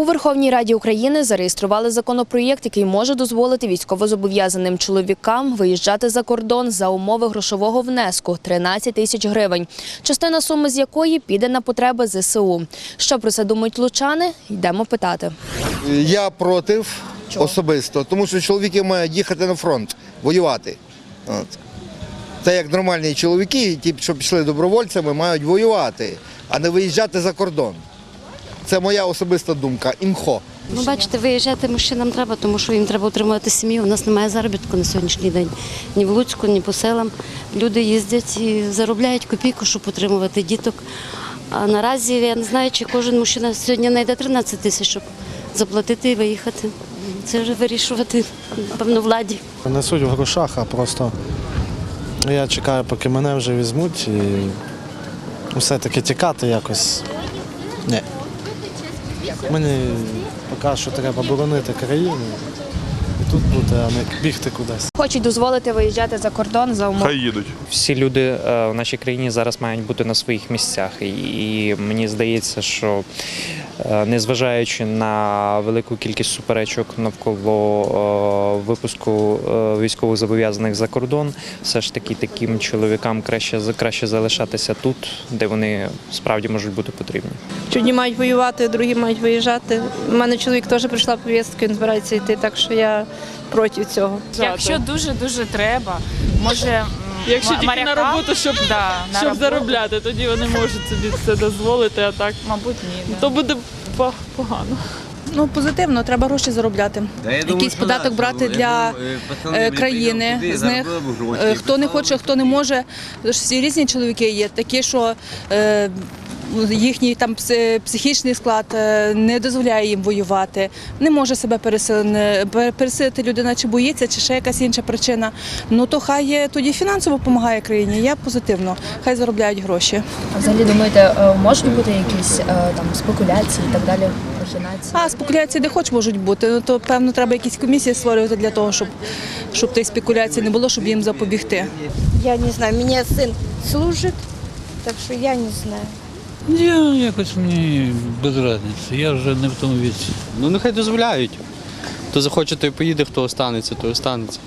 У Верховній Раді України зареєстрували законопроєкт, який може дозволити військовозобов'язаним чоловікам виїжджати за кордон за умови грошового внеску 13 тисяч гривень, частина суми з якої піде на потреби ЗСУ. Що про це думають лучани? Йдемо питати. Я проти особисто, тому що чоловіки мають їхати на фронт, воювати. От. Це як нормальні чоловіки, ті, що пішли добровольцями, мають воювати, а не виїжджати за кордон. Це моя особиста думка. Імхо. Ну, бачите, виїжджати мужчинам треба, тому що їм треба утримувати сім'ю. У нас немає заробітку на сьогоднішній день. Ні в Луцьку, ні по селам. Люди їздять і заробляють копійку, щоб утримувати діток. А наразі я не знаю, чи кожен мужчина сьогодні знайде 13 тисяч, щоб заплатити і виїхати. Це вже вирішувати, напевно, владі. Не суть в грошах, а просто я чекаю, поки мене вже візьмуть і все-таки тікати якось. Ні. Мені поки що треба боронити країну і тут бути, а не бігти кудись. Хочуть дозволити виїжджати за кордон за умови. Хай їдуть. Всі люди е, в нашій країні зараз мають бути на своїх місцях, і, мені здається, що незважаючи на велику кількість суперечок навколо е, випуску е, військових зобов'язаних за кордон, все ж таки таким чоловікам краще краще залишатися тут, де вони справді можуть бути потрібні. Одні мають воювати, другі мають виїжджати. У мене чоловік теж прийшла повістка, він збирається йти, так що я проти цього. Якщо дуже дуже треба, може Якщо тільки тільки на роботу, щоб, да, щоб роботу, заробляти, тоді вони можуть собі це дозволити, а так мабуть, ні. Да. то буде по- погано. Ну, позитивно, треба гроші заробляти. Якийсь податок брати для е, країни з них. Е, Хто не хоче, хто не може. Тож всі різні чоловіки є, такі, що е, їхній там пси- психічний склад е, не дозволяє їм воювати, не може себе пересилити, пересилити людина, чи боїться, чи ще якась інша причина. Ну то хай е, тоді фінансово допомагає країні. Я позитивно, хай заробляють гроші. Взагалі думаєте, е, можуть бути якісь е, там спекуляції і так далі, махінації? А спекуляції де хоч можуть бути. Ну то певно треба якісь комісії створювати для того, щоб, щоб тих спекуляцій не було, щоб їм запобігти. Я не знаю, мене син служить, так що я не знаю. Я якось мені без різниці, я вже не в тому віці. Ну нехай дозволяють. Хто захоче, той поїде, хто останеться, той останеться.